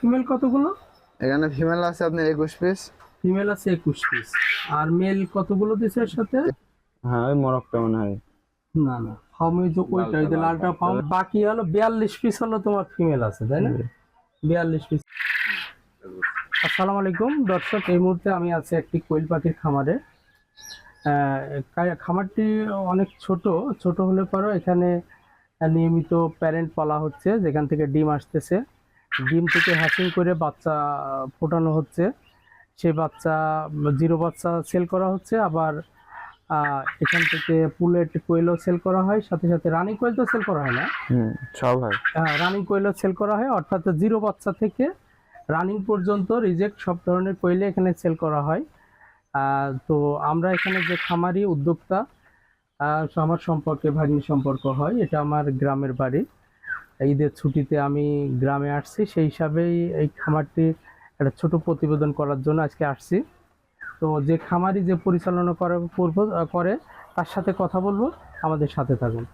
Female কতগুলো? এখানে female আছে আপনার একুশ পিস ফিমেল আছে একুশ পিস আর মেল কতগুলো দিছে এর সাথে? হ্যাঁ ওই মরকটা মনে হয়। না না। ফার্মে যে ওইটা ওই লালটা ফার্ম বাকি হলো বিয়াল্লিশ পিস হলো তোমার ফিমেল আছে তাই না? বিয়াল্লিশ পিস আসসালামু আলাইকুম। দর্শক এই মুহূর্তে আমি আছি একটি কোয়েল পাখির খামারে খামারটি অনেক ছোট। ছোট হলে পরও এখানে নিয়মিত প্যারেন্ট পালা হচ্ছে যেখান থেকে ডিম আসতেছে। ডিম থেকে হ্যাচিং করে বাচ্চা ফোটানো হচ্ছে। সে বাচ্চা জিরো বাচ্চা সেল করা হচ্ছে। আবার এখান থেকে পুলেট কোয়েলও সেল করা হয়। সাথে সাথে রানিং কোয়েল তো সেল করা হয় না। সব হয়। রানিং কোয়েলও সেল করা হয়। অর্থাৎ জিরো বাচ্চা থেকে রানিং পর্যন্ত রিজেক্ট সব ধরনের কোয়েলে এখানে সেল করা হয়। তো আমরা এখানে যে খামারি উদ্যোক্তা আমার সম্পর্কে ভাগ্নি সম্পর্ক হয়। এটা আমার গ্রামের বাড়ি। ঈদের ছুটিতে আমি গ্রামে আসছি সেই হিসাবেই এই খামারটি একটা ছোট প্রতিবেদন করার জন্য আজকে আসছি। তো যে খামারি যে পরিচালনা করে পূর্ব করে তার সাথে কথা বলব আমাদের সাথে থাকুন।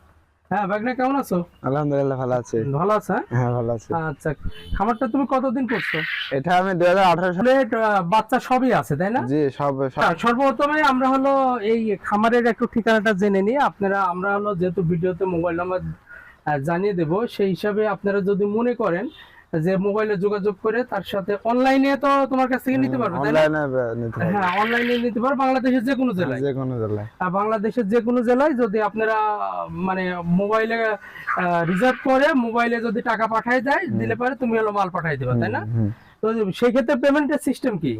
হ্যাঁ ভাগ্নে কেমন আছো? আলহামদুলিল্লাহ ভালো আছে। ভালো আছে হ্যাঁ? হ্যাঁ ভালো আছে। আচ্ছা খামারটা তুমি কতদিন করছ? এটা আমি দুই হাজার আঠারো সালে বাচ্চা সবই আছে তাই না? জি সব সর্বপ্রথমে আমরা হলো এই খামারের একটু ঠিকানাটা জেনে নিই। আপনারা আমরা হলো যেহেতু ভিডিওতে মোবাইল নাম্বার জানিয়ে দেব। সেই হিসাবে আপনারা যদি মনে করেন যে মোবাইলে যোগাযোগ করে তার সাথে অনলাইনে তো তোমার কাছ থেকে নিতে পারবে নিতে হবে হ্যাঁ অনলাইনে নিতে পারবে বাংলাদেশের যে কোনো জেলায়। যে কোনো জেলায়। বাংলাদেশের যে কোনো জেলায় যদি আপনারা মানে মোবাইলে রিজার্ভ করে মোবাইলে যদি টাকা পাঠায় দেয় দিলে পারে তুমি হলো মাল পাঠাই দেবে তাই না? তো সেই ক্ষেত্রে পেমেন্টের সিস্টেম কি?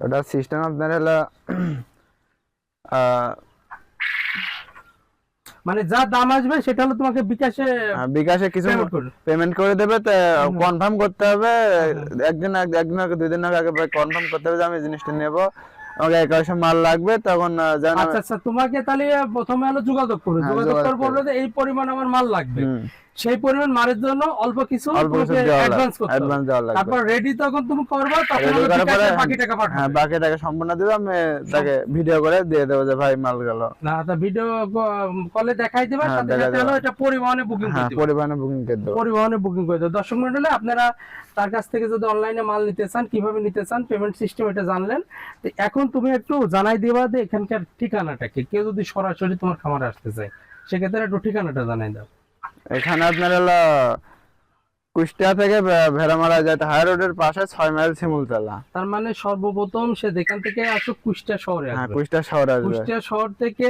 ওটা সিস্টেম আপনার হলো মানে যা দাম আসবে সেটা হলো তোমাকে বিকাশে বিকাশে কিছু পেমেন্ট করে দেবে তো কনফার্ম করতে হবে। একদিন আগে- একদিন আগে দুই দিন আগে কনফার্ম করতে হবে যে আমি জিনিসটা নেব। আমাকে একাশে মাল লাগবে তখন জানা আচ্ছা আচ্ছা তোমাকে তাহলে প্রথমে হলো যোগাযোগ করবে। হ্যাঁ, যোগাযোগ করার করে বলবে যে এই পরিমাণ আমার মাল লাগবে। সেই পরিমাণ মালের জন্য অল্প কিছু অ্যাডভান্স করতে তারপর রেডি তখন তুমি করবে তখন বাকি টাকা হ্যাঁ বাকি টাকা সম্পূর্ণ দেবে আমি তাকে ভিডিও করে দিয়ে দেবো যে ভাই মাল গেল না তা ভিডিও কলে দেখাই দেবে হ্যাঁ, সাথে সাথে হলো এটা পরিবহনে বুকিং হ্যাঁ করে দিবে। পরিবহনে বুকিং করে দেবো। পরিবহনে বুকিং করে দেবে। দর্শক মন্ডলে আপনারা তার কাছ থেকে যদি অনলাইনে মাল নিতে চান কীভাবে নিতে চান পেমেন্ট সিস্টেম এটা জানলেন। তো এখন তুমি একটু জানাই দিবা যে এখানকার ঠিকানাটা কি? কেউ যদি সরাসরি তোমার খামারে আসতে চায় সেক্ষেত্রে একটু ঠিকানাটা জানাই দাও। এখানে আপনার হলো কুষ্টিয়া থেকে ভেড়ামারা যেতে হাই রোডের পাশে ছয় মাইল শিমুলতলা। তার মানে সর্বপ্রথম সে যেখান থেকে আসো কুষ্টিয়া শহরে হ্যাঁ কুষ্টিয়া শহর আসবে। কুষ্টিয়া শহর থেকে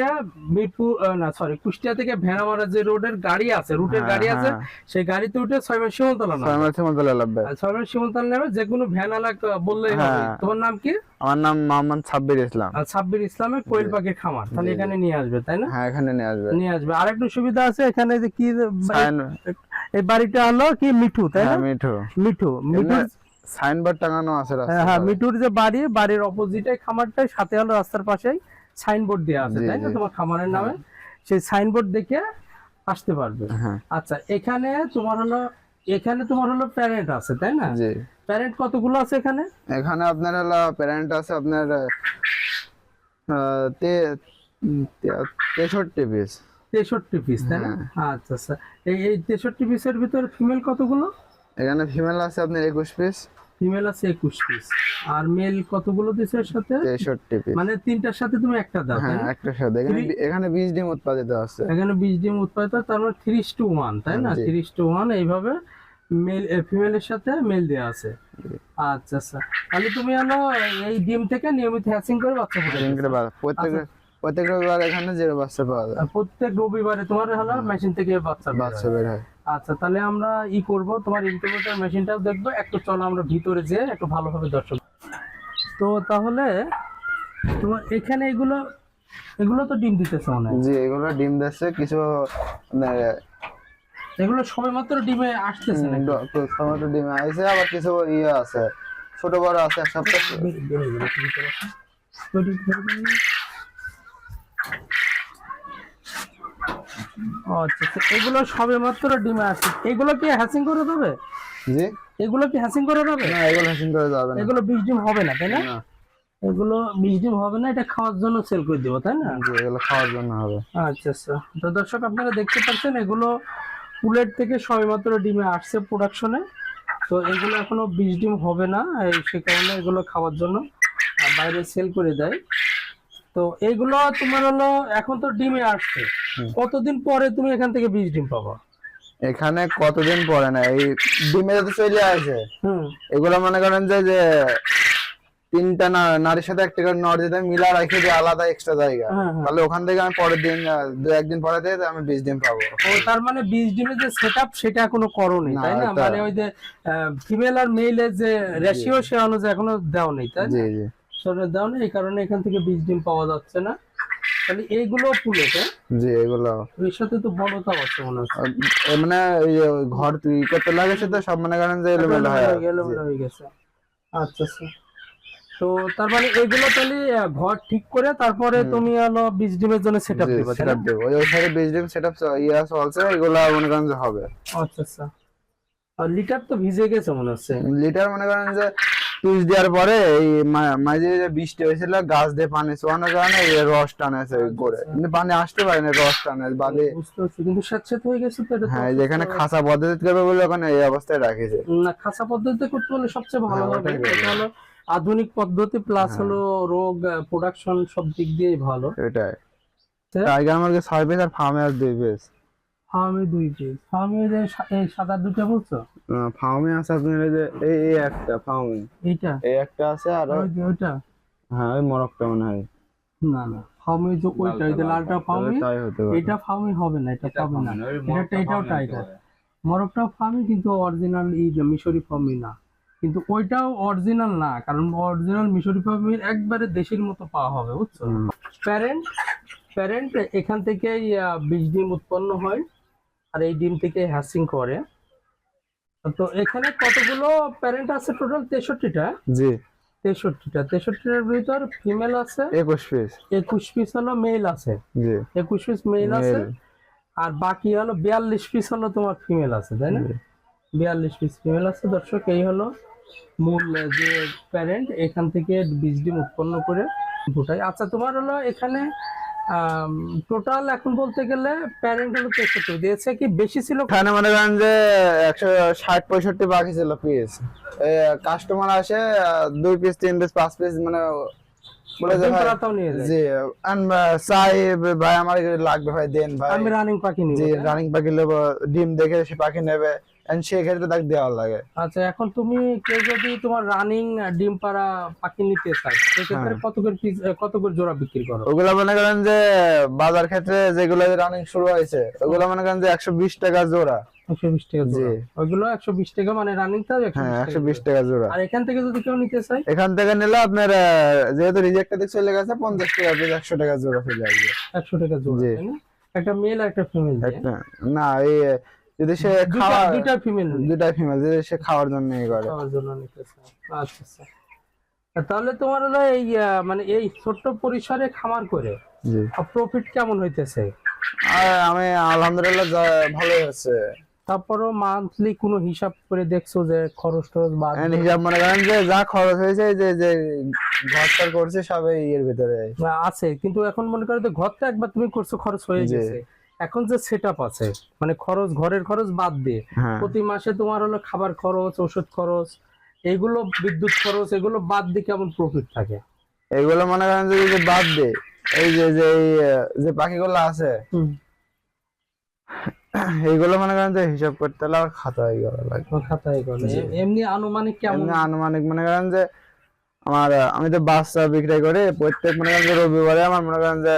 মিরপুর না সরি কুষ্টিয়া থেকে ভেড়ামারা যে রোডের গাড়ি আছে রুটের হ্যাঁ, গাড়ি আছে হ্যাঁ। সেই গাড়িতে উঠে ছয় মাস সীমন্তলা ছয় মাইল শিমুলতলা লাগবে ছয় মাস সীমন্তলা নেবে যে কোনো ভ্যান আলাক বললেই হবে। হ্যাঁ। তোমার নাম কি? আমার নাম মোহাম্মদ সাব্বির ইসলাম। সাব্বির ইসলামের কোয়েল পাখির খামার। তাহলে। এখানে নিয়ে আসবে তাই না? হ্যাঁ এখানে নিয়ে আসবে। নিয়ে আসবে। আরেকটু সুবিধা আছে এখানে যে কি এই বাড়িটা হলো কি মিঠু তাই না? হ্যাঁ মিঠু মিঠু সাইনবোর্ড টাঙানো আছে হ্যাঁ রাস্তায়। হ্যাঁ মিঠুর যে বাড়ি বাড়ির অপোজিটে খামারটাই সাথে হলো রাস্তার পাশেই সাইনবোর্ড দেওয়া আছে তাই না? তোমার খামারের নামে সেই সাইনবোর্ড দেখে আসতে পারবে। হ্যাঁ। আচ্ছা এখানে তোমার হলো এখানে তোমার হলো প্যারেন্ট আছে তাই না? জি। প্যারেন্ট কতগুলো আছে এখানে? এখানে আপনার হলো প্যারেন্ট আছে আপনার তেষট্টি পিস তেষট্টি পিস তাই না? হ্যাঁ। আচ্ছা আচ্ছা। এই এই তেষট্টি পিসের ভিতরে ফিমেল কতগুলো? এখানে ফিমেল আছে আপনার একুশ পিস ফিমেল আছে একুশ পিস আর মেল কতগুলো দিছে এর সাথে? তেষট্টি পিস মানে তিনটার সাথে তুমি একটা দাও হ্যাঁ না? একটা সাথে। এখানে এখানে বিশ ডিম উৎপাদিত আছে। এখানে বিশ ডিম উৎপাদিত তার মানে থ্রি টু ওয়ান তাই না? জি। টু ওয়ান এইভাবে মেল ফিমেলের সাথে মেল দেওয়া আছে। আচ্ছা আচ্ছা। তাহলে তুমি হলো এই ডিম থেকে নিয়মিত হ্যাচিং করে বাচ্চা প্রত্যেক প্রত্যেক রবিবার এখানে জিরো বাচ্চা পাওয়া যায়। প্রত্যেক রবিবারে তোমার হলো মেশিন থেকে বাচ্চা বাচ্চা। বের হয়। আচ্ছা তাহলে আমরা ই করব তোমার ইনকিউবেটর মেশিনটাও দেখব একটু চলো আমরা ভিতরে যেয়ে একটু ভালোভাবে দর্শক তো তাহলে তোমার এখানে এগুলো এগুলো তো ডিম দিতেছে মনে জি এগুলো ডিম দিচ্ছে কিছু মানে এগুলো সবে মাত্র ডিমে আসতেছে না টমেটো ডিম আছে আবার কিছু ইয়ে আছে ছোট বড় আছে এক সপ্তাহ। আচ্ছা। এগুলো সবে মাত্র ডিমে আসছে এগুলো কি হ্যাচিং করে দেবে? জি? এগুলো কি হ্যাচিং করে দেবে? না এগুলো হ্যাচিং করে যাবে না। এগুলো বিশ ডিম হবে না তাই না? এগুলো বিশ ডিম হবে না এটা খাওয়ার জন্য সেল করে দেবো তাই না? জি এগুলো খাওয়ার জন্য হবে। আচ্ছা আচ্ছা। তো দর্শক আপনারা দেখতে পাচ্ছেন এগুলো পুলেট থেকে সবেমাত্র ডিমে আসছে প্রোডাকশনে তো এগুলো এখনও বিশ ডিম হবে না সে কারণে এগুলো খাওয়ার জন্য বাইরে সেল করে দেয়। তো এগুলো তোমার হলো এখন তো ডিমে আসছে। কতদিন পরে তুমি এখান থেকে বীজ ডিম পাবা? এখানে কতদিন পরে না এই ডিমে যদি চলে আসে এগুলো মনে করেন যে যে তিনটা না- নারীর সাথে একটা করে নর যদি মিলা রাখি দিই আলাদা এক্সট্রা জায়গা। হ্যাঁ, হ্যাঁ। তাহলে ওখান থেকে আমি পরের দিন দু একদিন পরে থেকে আমি বিশ দিন পাবো। ও তার মানে বিশ ডিমের যে সেট আপ সেটা এখনও করোনি না, তাই না? মানে ওই যে ফিমেল আর মেইলের যে রেশিও সে অনুযায়ী এখনও দেও নেই তাই না? জি জি। দেও নেই এই কারণে এখান থেকে বিশ ডিম পাওয়া যাচ্ছে না। তাহলে এইগুলো পুলেট হ্যাঁ? জি এগুলো। এর সাথে তো বড়তাও আছে মনে হচ্ছে। মানে ঘর তৈরি করতে লাগেছে তো সব মনে করেন যে এলোমেলো হয়ে এলোমেলো হয়ে গেছে। আচ্ছা আচ্ছা। তো তার মানে এগুলো তাহলে ঘর ঠিক করে তারপরে তুমি হলো বিশ ডিমের জন্য সেট আপ জি, দিবে তাই? দেবো। ওই সাইডে বিশ ডিম সেটআপ ইয়া চলছে এগুলো মনে করেন যে হবে। আচ্ছা আচ্ছা। আর লিটার তো ভিজে গেছে মনে হচ্ছে। লিটার মনে করেন যে পিস দেওয়ার পরে এই মাঝে যে বৃষ্টি হয়েছিল গাছ দিয়ে পানি চোয়ানোর কারণে রস টানেছে করে আচ্ছা। কিন্তু পানি আসতে পারে না রস টানে বালি কিন্তু স্যাঁতস্যাঁত হয়ে গেছে তো হ্যাঁ যেখানে খাসা পদ্ধতি করবে বলে ওখানে এই অবস্থায় রাখেছে। না খাসা পদ্ধতিতে করতে হলে সবচেয়ে ভালো হ্যাঁ, হবে। হলো আধুনিক পদ্ধতি প্লাস হ্যাঁ। হলো রোগ প্রোডাকশন সব দিক দিয়েই ভালো। এটাই। টাইগার ছয় পিস আর ফার্মে আর দুই পিস ফার্মে দুই পিস ফার্মে যে সা- এই সাদা দুটো বলছো? ফার্মে আছে আপনার এই যে এই এই একটা ফার্মে এইটা? এই একটা আছে আর ওই যে ওইটা? হ্যাঁ ওই মরকটা মনে হয়। না না ফার্মে যে ওইটা ওই যে লালটা। ফার্মে এটা ফার্মে হবে না এটা না। এটা এটাও টাইগার মরকটাও ফার্মে কিন্তু অরিজিনাল এই যে মিশরি ফার্মে না। কিন্তু ওইটাও অরিজিনাল না কারণ অরিজিনাল মিশরি ফার্মের একবারে দেশের মতো পাওয়া হবে বুঝছ? প্যারেন্ট প্যারেন্ট এখান থেকেই আহ, বীজ ডিম উৎপন্ন হয়। আর এই ডিম থেকে হ্যাসিং করে। তো এখানে কতগুলো প্যারেন্ট আছে টোটাল তেষট্টিটা? জি। তেষট্টিটা। তেষট্টিটার ভিতর ফিমেল আছে। একুশ পিস একুশ পিস হলো মেল আছে। জি। একুশ পিস মেল আছে। আর বাকি হলো বিয়াল্লিশ পিস হলো তোমার ফিমেল আছে তাই না? বিয়াল্লিশ পিস ফিমেল আছে। দর্শক এই হলো মূল যে প্যারেন্ট এখান থেকে বীজ ডিম উৎপন্ন করে ফুটাই আচ্ছা তোমার হলো এখানে টোটাল এখন বলতে গেলে প্যারেন্ট হলো তেষট্টি। দিয়েছে কি বেশি ছিল? মনে করেন যে একশো ষাট পঁয়ষট্টি বাকি ছিল পিস কাস্টমার আসে দুই পিস তিন পিস পাঁচ পিস মানে নিয়ে আমি রানিং পাখি নিব জি তাই না? রানিং পাখি নেব ডিম দেখে সে পাখি নেবে। সেক্ষেত্রে তাকে দেওয়া লাগে। আচ্ছা এখন তুমি কেউ যদি তোমার রানিং ডিম পাড়া পাখি নিতে চায় সেক্ষেত্রে হ্যাঁ। কত করে পিস কত করে জোড়া বিক্রি করো? ওগুলো মনে করেন যে বাজার ক্ষেত্রে যেগুলো রানিং শুরু হয়েছে ওগুলো মনে করেন যে একশো বিশ টাকা জোড়া। একশো বিশ টাকা জোড়া। জি। ওইগুলো একশো বিশ টাকা মানে রানিং একশো বিশ টাকা জোড়া। আর এখান থেকে যদি কেউ নিতে চায়? এখান থেকে নিলে আপনার যেহেতু রিজেক্ট দিক চলে গেছে পঞ্চাশ টাকা একশো টাকা জোড়া চলে আসবে। একশো টাকা জোড়া না? একটা মেল আর একটা ফিমেল একটা না এই যদি সে দুইটা খাওয়া দুইটা ফিমেল ফিমেল যদি সে খাওয়ার জন্য করে খাওয়ার জন্য নিতে চায় আচ্ছা আচ্ছা। তাহলে তোমার হলো এই মানে এই ছোট্ট পরিসরে খামার করে জি। প্রফিট কেমন হইতেছে? আমি আলহামদুলিল্লাহ ভালোই হচ্ছে। তারপরও মান্থলি কোনো হিসাব করে দেখছ যে খরচ টরচ বাদ হিসাব মনে করেন যে যা খরচ হয়েছে যে যে ঘরটার করছে সব ইয়ের ভিতরে। আছে। কিন্তু এখন মনে করো ঘরটা একবার তুমি করছ খরচ হয়ে। গেছে। এখন যে সেট আছে মানে খরচ ঘরের খরচ বাদ দিয়ে হ্যাঁ। প্রতি মাসে তোমার হলো খাবার খরচ ওষুধ খরচ এগুলো বিদ্যুৎ খরচ এগুলো বাদ দিয়ে কেমন প্রফিট থাকে? এগুলো মনে করেন যে বাদ দে এই যে যে যে পাখিগুলো আছে এইগুলো মনে করেন যে হিসাব করতে হলে আবার খাতা হয়ে তোমার খাতায় করে জি। এমনি আনুমানিক কেমন? আনুমানিক মনে করেন যে আমার আমি তো বাচ্চা বিক্রি করি প্রত্যেক মনে করেন যে রবিবারে আমার মনে করেন যে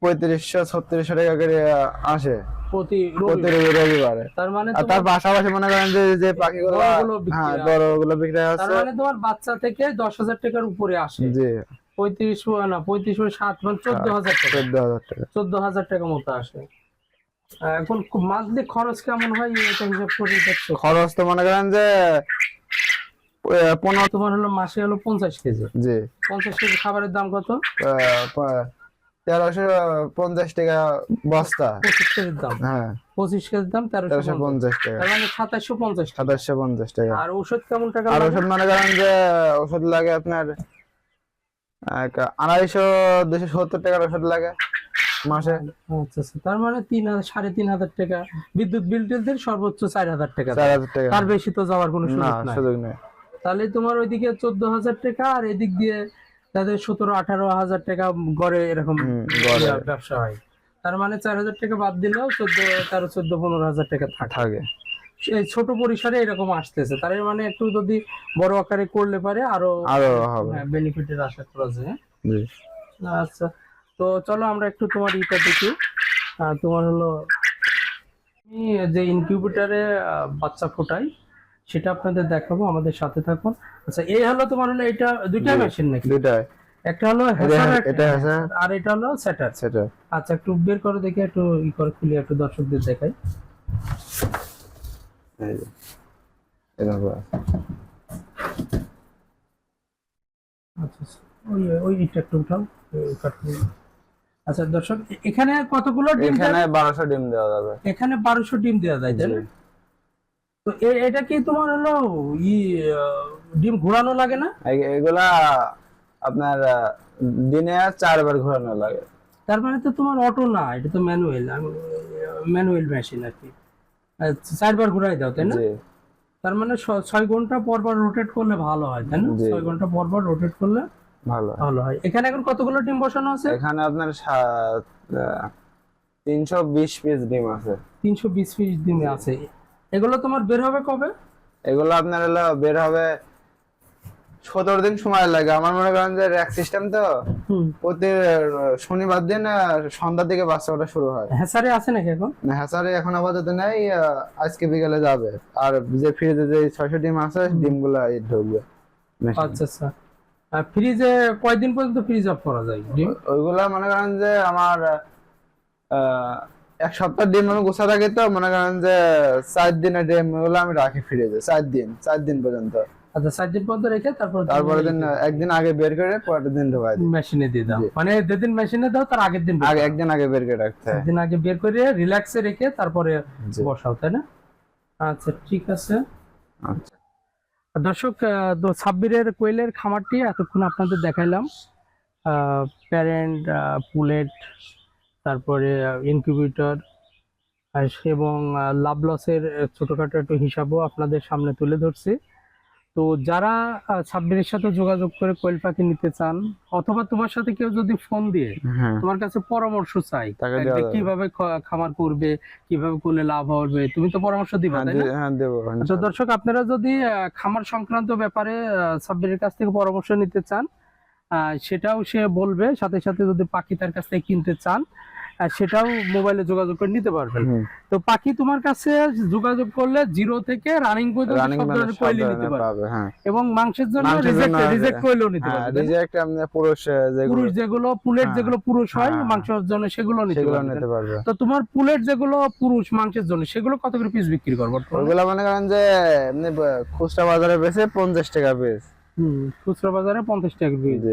পঁয়ত্রিশশো ছত্রিশশো টাকা করে আসে। প্রতি রবিবার? রবি- রবিবারে। তার মানে আর তার পাশাপাশি মনে করেন যে যে পাখিগুলো বিক্রি হ্যাঁ হয়। বড়গুলো বিক্রি তার মানে তোমার বাচ্চা থেকে দশ হাজার টাকার উপরে আসে। জি। পঁয়ত্রিশ না পঁয়ত্রিশ সাত মানে চোদ্দ হাজার টাকা। চোদ্দ হাজার টাকা। চোদ্দ হাজার টাকা মতো আসে। এখন মান্থলি খরচ কেমন হয়? এটা হিসাব করে দেখছ। খরচ তো মনে করেন যে পনেরো তোমার হলো মাসে হলো পঞ্চাশ কেজি। জি। পঞ্চাশ কেজি খাবারের দাম কত? তেরোশো পঞ্চাশ টাকা বস্তা। পঁচিশ কেজির দাম। হ্যাঁ। পঁচিশ কেজির দাম তেরোশো পঞ্চাশ। টাকা। তার মানে সাতাশশো পঞ্চাশ সাতাশশো পঞ্চাশ টাকা। আর ওষুধ কেমন টাকা আর ওষুধ মনে করেন যে ওষুধ লাগে আপনার আড়াইশো দুশো সত্তর টাকার ওষুধ লাগে মাসে। আচ্ছা আচ্ছা। তার মানে তিন সাড়ে তিন হাজার টাকা। বিদ্যুৎ বিল টিল সর্বোচ্চ চার হাজার টাকা। চার হাজার টাকা। তার বেশি তো যাওয়ার কোনো সুযোগ নেই। তাহলে তোমার ওইদিকে চোদ্দ হাজার টাকা আর এদিক দিয়ে তাদের সতেরো আঠারো হাজার টাকা গড়ে এরকম ব্যবসা হয়। তার মানে চার হাজার টাকা বাদ দিলেও চোদ্দ তেরো চোদ্দ পনেরো হাজার টাকা থাকে। ছোট পরিসরে এরকম আসতেছে। তার মানে একটু যদি বড় আকারে করলে পারে আরও আরও হবে। বেনিফিটের আশা করা যায়। হ্যাঁ? আচ্ছা তো চলো আমরা একটু তোমার ইটা দেখি। তোমার হলো আমি যে ইনকিউবেটারে বাচ্চা ফোটাই সেটা আপনাদের দেখাবো আমাদের সাথে থাকুন। আচ্ছা এই হলো তোমার হলো এটা দুইটা মেশিন নাকি? দুটাই একটা হলো এটা আর এটা হলো সেটার সেটা আচ্ছা একটু বের করে দেখি একটু ই করে খুলে একটু দর্শকদের দেখাই। আচ্ছা। ওই ওই ইটটা একটু উঠাও ওই আচ্ছা দর্শক এখানে কতগুলো ডিম এখানে বারোশো ডিম দেওয়া যাবে। এখানে বারোশো ডিম দেওয়া যায় তাই। তো এটা কি তোমার হলো ই ডিম ঘোরানো লাগে না? এগুলা আপনার দিনে চারবার ঘোরানো লাগে। তার মানে তো তোমার অটো না এটা তো ম্যানুয়াল ম্যানুয়াল মেশিন আর কি। চারবার ঘুরাই দাও তাই না? তার মানে ছয় ঘণ্টা পর পর রোটেট করলে ভালো হয় তাই না? ছয় ঘণ্টা পর পর রোটেট করলে ভালো ভালো হয়। এখানে এখন কতগুলো ডিম বসানো আছে? এখানে আপনার তিনশো বিশ পিস ডিম আছে। তিনশো বিশ পিস ডিম আছে। এগুলো তোমার বের হবে কবে? এগুলো আপনার হলো বের হবে সতেরো দিন সময় লাগে। আমার মনে করেন যে র্যাক সিস্টেম তো প্রতি শনিবার দিন সন্ধ্যার দিকে বাচ্চা ওটা শুরু হয়। হ্যাঁ স্যারে আছে নাকি এখন? হ্যাঁ স্যার এখন আপাতত নেই আজকে বিকালে যাবে। আর যে ফ্রিজে যে ছয়শো ডিম আছে ডিমগুলো এই ঢুকবে। আচ্ছা আচ্ছা। আর ফ্রিজে কয়দিন পর্যন্ত ফ্রিজ অফ করা যায় ওইগুলা মনে করেন যে আমার আহ, এক সপ্তাহ ডিম আমি গোছা রাখি তো মনে করেন যে চার দিনের ডিম ওগুলো আমি রাখি ফ্রিজে চার দিন চার দিন পর্যন্ত। আচ্ছা সাত দিন পর্যন্ত রেখে তারপর তারপরে দিন একদিন আগে বের করে পরের দিন ঢোকাই মেশিনে দিয়ে দাও। মানে যেদিন মেশিনে দাও তার আগের দিন আগে একদিন আগে বের করে রাখতে হয়। একদিন আগে বের করে রিল্যাক্সে রেখে তারপরে বসাও তাই না? আচ্ছা ঠিক আছে। আচ্ছা। দর্শক সাব্বিরের কোয়েলের খামারটি এতক্ষণ আপনাদের দেখাইলাম। প্যারেন্ট পুলেট তারপরে ইনকিউবেটর এবং লাভ লসের ছোটোখাটো একটু হিসাবও আপনাদের সামনে তুলে ধরছি। তো যারা সাব্বিরের সাথে যোগাযোগ করে কোয়েল পাখি নিতে চান অথবা তোমার সাথে কেউ যদি ফোন দিয়ে হ্যাঁ। তোমার কাছে পরামর্শ চাই। কীভাবে খামার করবে কীভাবে করলে লাভ হবে তুমি তো পরামর্শ দিবা হ্যাঁ হ্যাঁ আচ্ছা দর্শক আপনারা যদি খামার সংক্রান্ত ব্যাপারে সাব্বিরের কাছ থেকে পরামর্শ নিতে চান সেটাও সে বলবে সাথে সাথে যদি পাখি তার কাছ থেকে কিনতে চান সেটাও মোবাইলে যোগাযোগ করে নিতে পারবেন। তো পাখি তোমার কাছে যোগাযোগ করলে জিরো থেকে রানিং পর্যন্ত মানে নিতে পারবে। হ্যাঁ। এবং মাংসের জন্য রিজেক্ট রিজেক্ট কোয়েলও নিতে হ্যাঁ পারবে। রিজেক্ট আপনি পুরুষ যেগুলো পুরুষ যেগুলো পুলেট হ্যাঁ। যেগুলো পুরুষ হয়। মাংসের জন্য সেগুলো নিতে পারবে। তো তোমার পুলেট যেগুলো পুরুষ মাংসের জন্য সেগুলো কত করে পিস বিক্রি করব? ওইগুলা মনে করেন যে এমনি খুচরা বাজারে বেচে পঞ্চাশ টাকা পিস হুম খুচরা বাজারে পঞ্চাশ টাকা পিস জি।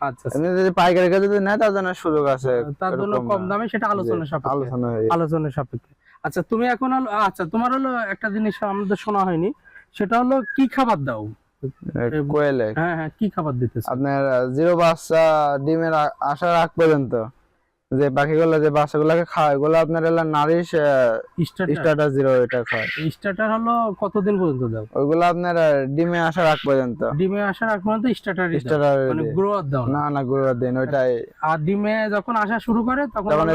আচ্ছা আচ্ছা। এমনি যদি পাইকারি কাছে যদি নেয় তার জন্য সুযোগ আছে। তার জন্য কম দামে সেটা আলোচনা সাপেক্ষে। আলোচনা আলোচনা সাপেক্ষে। আচ্ছা তুমি এখন আচ্ছা তোমার হলো একটা জিনিস আমাদের শোনা হয়নি। সেটা হলো কি খাবার দাও? কোয়েলে। হ্যাঁ হ্যাঁ কি খাবার দিতেছে? আপনার জিরো বাচ্চা ডিমের আসার আগ পর্যন্ত। যে পাখিগুলো যে বাচ্চাগুলোকে খাওয়ায় এগুলো আপনার এলা নারিশ স্টার্টার? জিরো এটা খায় স্টার্টার হলো কতদিন পর্যন্ত দাও? ওইগুলো আপনার ডিমে আসার আগ পর্যন্ত। ডিমে আসার আগ পর্যন্ত স্টার্টার স্টার্টার মানে গ্রোয়ার দাও না। না গুরুবার দিন ওইটাই। আর ডিমে যখন আসা শুরু করে তখন তখন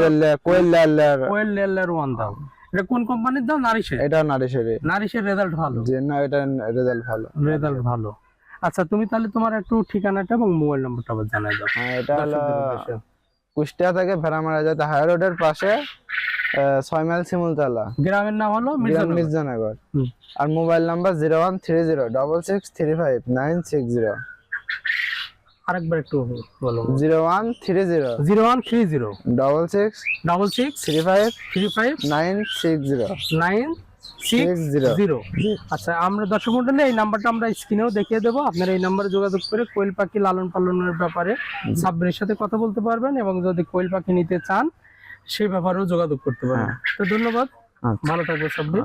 quail layer quail layer one দাও। এটা কোন কোম্পানির দাও? নারিশের এটা নারিশের নারিশের রেজাল্ট ভালো। যে না এটা রেজাল্ট ভালো। রেজাল্ট ভালো। আচ্ছা তুমি তাহলে তোমার একটু ঠিকানাটা এবং মোবাইল নাম্বারটা আবার জানাই দাও। হ্যাঁ, এটা হলো। কুষ্টিয়া থেকে ভেড়ামারা যাতে হাই রোডের পাশে ছয় মাইল শিমুলতলা। গ্রামের নাম হলো মির্জানগর। আর mobile number zero one three zero double six three five nine six zero. আরেকবার একটু বলো zero one three zero zero one three zero. Double six double six three five three five nine six zero. Nine আচ্ছা আমরা দর্শক মন্ডলে এই নাম্বারটা আমরা স্ক্রিনেও দেখিয়ে দেবো। আপনারা এই নাম্বারে যোগাযোগ করে কোয়েল পাখি লালন পালনের ব্যাপারে সাব্বিরের সাথে কথা বলতে পারবেন এবং যদি কোয়েল পাখি নিতে চান সেই ব্যাপারেও যোগাযোগ করতে পারবেন। হ্যাঁ। তো ধন্যবাদ। আচ্ছা। ভালো থাকবে সাব্বির